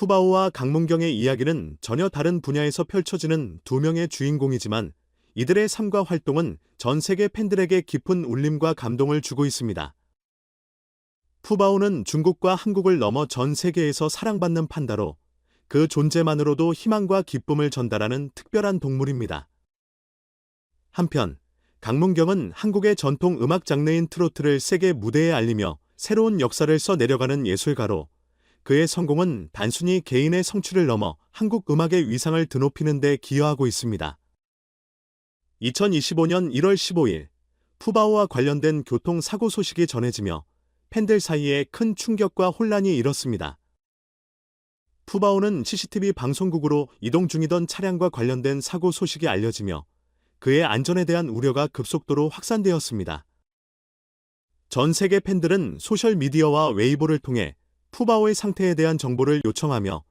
푸바오와 강문경의 이야기는 전혀 다른 분야에서 펼쳐지는 두 명의 주인공이지만 이들의 삶과 활동은 전 세계 팬들에게 깊은 울림과 감동을 주고 있습니다. 푸바오는 중국과 한국을 넘어 전 세계에서 사랑받는 판다로 그 존재만으로도 희망과 기쁨을 전달하는 특별한 동물입니다. 한편 강문경은 한국의 전통 음악 장르인 트로트를 세계 무대에 알리며 새로운 역사를 써 내려가는 예술가로 그의 성공은 단순히 개인의 성취를 넘어 한국 음악의 위상을 드높이는 데 기여하고 있습니다. 2025년 1월 15일 푸바오와 관련된 교통사고 소식이 전해지며 팬들 사이에 큰 충격과 혼란이 일었습니다. 푸바오는 CCTV 방송국으로 이동 중이던 차량과 관련된 사고 소식이 알려지며 그의 안전에 대한 우려가 급속도로 확산되었습니다. 전 세계 팬들은 소셜미디어와 웨이보를 통해 푸바오의 상태에 대한 정보를 요청하며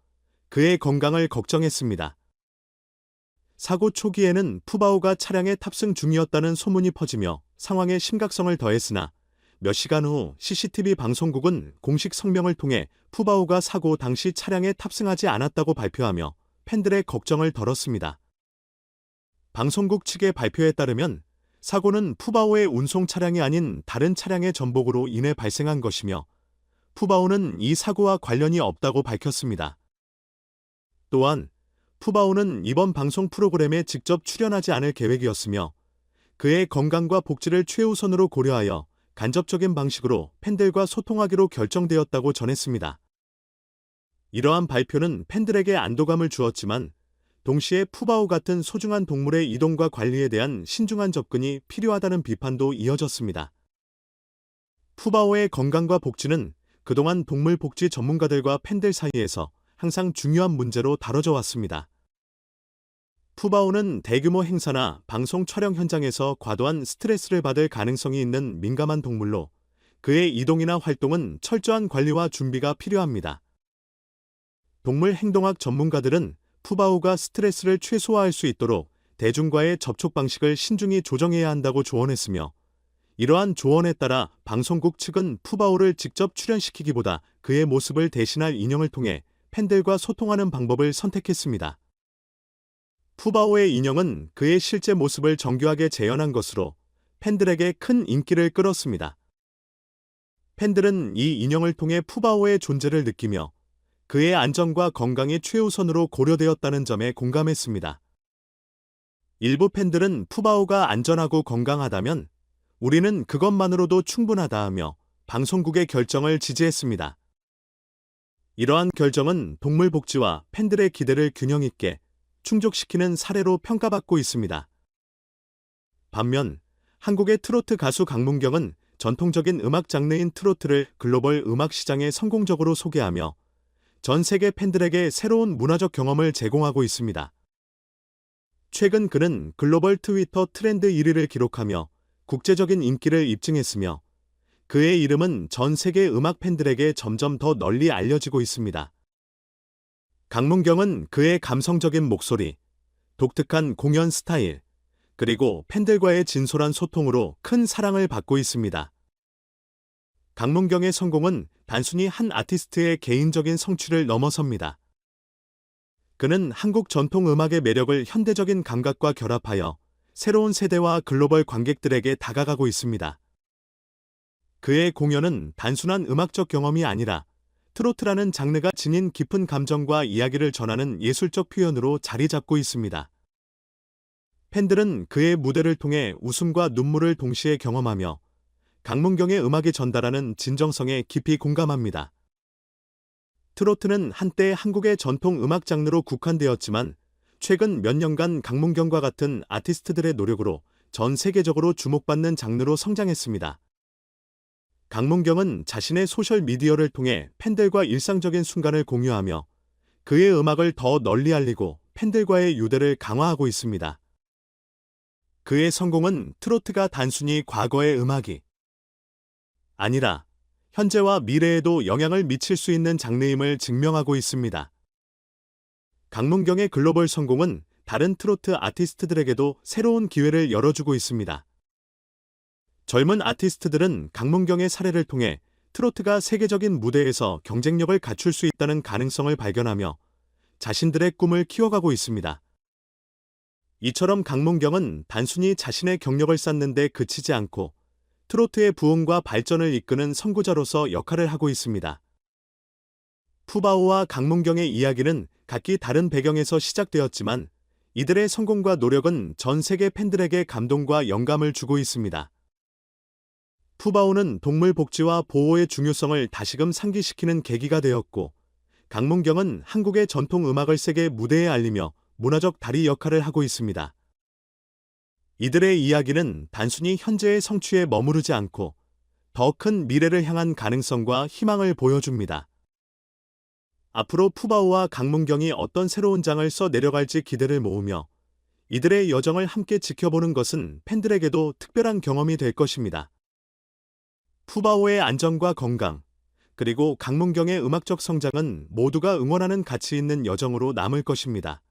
그의 건강을 걱정했습니다. 사고 초기에는 푸바오가 차량에 탑승 중이었다는 소문이 퍼지며 상황의 심각성을 더했으나 몇 시간 후 CCTV 방송국은 공식 성명을 통해 푸바오가 사고 당시 차량에 탑승하지 않았다고 발표하며 팬들의 걱정을 덜었습니다. 방송국 측의 발표에 따르면 사고는 푸바오의 운송 차량이 아닌 다른 차량의 전복으로 인해 발생한 것이며 푸바오는 이 사고와 관련이 없다고 밝혔습니다. 또한 푸바오는 이번 방송 프로그램에 직접 출연하지 않을 계획이었으며 그의 건강과 복지를 최우선으로 고려하여 간접적인 방식으로 팬들과 소통하기로 결정되었다고 전했습니다. 이러한 발표는 팬들에게 안도감을 주었지만 동시에 푸바오 같은 소중한 동물의 이동과 관리에 대한 신중한 접근이 필요하다는 비판도 이어졌습니다. 푸바오의 건강과 복지는 그동안 동물 복지 전문가들과 팬들 사이에서 항상 중요한 문제로 다뤄져 왔습니다. 푸바오는 대규모 행사나 방송 촬영 현장에서 과도한 스트레스를 받을 가능성이 있는 민감한 동물로 그의 이동이나 활동은 철저한 관리와 준비가 필요합니다. 동물 행동학 전문가들은 푸바오가 스트레스를 최소화할 수 있도록 대중과의 접촉 방식을 신중히 조정해야 한다고 조언했으며 이러한 조언에 따라 방송국 측은 푸바오를 직접 출연시키기보다 그의 모습을 대신할 인형을 통해 팬들과 소통하는 방법을 선택했습니다. 푸바오의 인형은 그의 실제 모습을 정교하게 재현한 것으로 팬들에게 큰 인기를 끌었습니다. 팬들은 이 인형을 통해 푸바오의 존재를 느끼며 그의 안전과 건강이 최우선으로 고려되었다는 점에 공감했습니다. 일부 팬들은 푸바오가 안전하고 건강하다면 우리는 그것만으로도 충분하다 하며 방송국의 결정을 지지했습니다. 이러한 결정은 동물 복지와 팬들의 기대를 균형 있게 충족시키는 사례로 평가받고 있습니다. 반면 한국의 트로트 가수 강문경은 전통적인 음악 장르인 트로트를 글로벌 음악 시장에 성공적으로 소개하며 전 세계 팬들에게 새로운 문화적 경험을 제공하고 있습니다. 최근 그는 글로벌 트위터 트렌드 1위를 기록하며 국제적인 인기를 입증했으며 그의 이름은 전 세계 음악 팬들에게 점점 더 널리 알려지고 있습니다. 강문경은 그의 감성적인 목소리, 독특한 공연 스타일, 그리고 팬들과의 진솔한 소통으로 큰 사랑을 받고 있습니다. 강문경의 성공은 단순히 한 아티스트의 개인적인 성취를 넘어섭니다. 그는 한국 전통 음악의 매력을 현대적인 감각과 결합하여 새로운 세대와 글로벌 관객들에게 다가가고 있습니다. 그의 공연은 단순한 음악적 경험이 아니라 트로트라는 장르가 지닌 깊은 감정과 이야기를 전하는 예술적 표현으로 자리 잡고 있습니다. 팬들은 그의 무대를 통해 웃음과 눈물을 동시에 경험하며 강문경의 음악이 전달하는 진정성에 깊이 공감합니다. 트로트는 한때 한국의 전통 음악 장르로 국한되었지만 최근 몇 년간 강문경과 같은 아티스트들의 노력으로 전 세계적으로 주목받는 장르로 성장했습니다. 강문경은 자신의 소셜 미디어를 통해 팬들과 일상적인 순간을 공유하며 그의 음악을 더 널리 알리고 팬들과의 유대를 강화하고 있습니다. 그의 성공은 트로트가 단순히 과거의 음악이 아니라 현재와 미래에도 영향을 미칠 수 있는 장르임을 증명하고 있습니다. 강문경의 글로벌 성공은 다른 트로트 아티스트들에게도 새로운 기회를 열어주고 있습니다. 젊은 아티스트들은 강문경의 사례를 통해 트로트가 세계적인 무대에서 경쟁력을 갖출 수 있다는 가능성을 발견하며 자신들의 꿈을 키워가고 있습니다. 이처럼 강문경은 단순히 자신의 경력을 쌓는 데 그치지 않고 트로트의 부흥과 발전을 이끄는 선구자로서 역할을 하고 있습니다. 푸바오와 강문경의 이야기는 각기 다른 배경에서 시작되었지만 이들의 성공과 노력은 전 세계 팬들에게 감동과 영감을 주고 있습니다. 푸바오는 동물 복지와 보호의 중요성을 다시금 상기시키는 계기가 되었고, 강문경은 한국의 전통 음악을 세계 무대에 알리며 문화적 다리 역할을 하고 있습니다. 이들의 이야기는 단순히 현재의 성취에 머무르지 않고 더 큰 미래를 향한 가능성과 희망을 보여줍니다. 앞으로 푸바오와 강문경이 어떤 새로운 장을 써 내려갈지 기대를 모으며 이들의 여정을 함께 지켜보는 것은 팬들에게도 특별한 경험이 될 것입니다. 푸바오의 안정과 건강, 그리고 강문경의 음악적 성장은 모두가 응원하는 가치 있는 여정으로 남을 것입니다.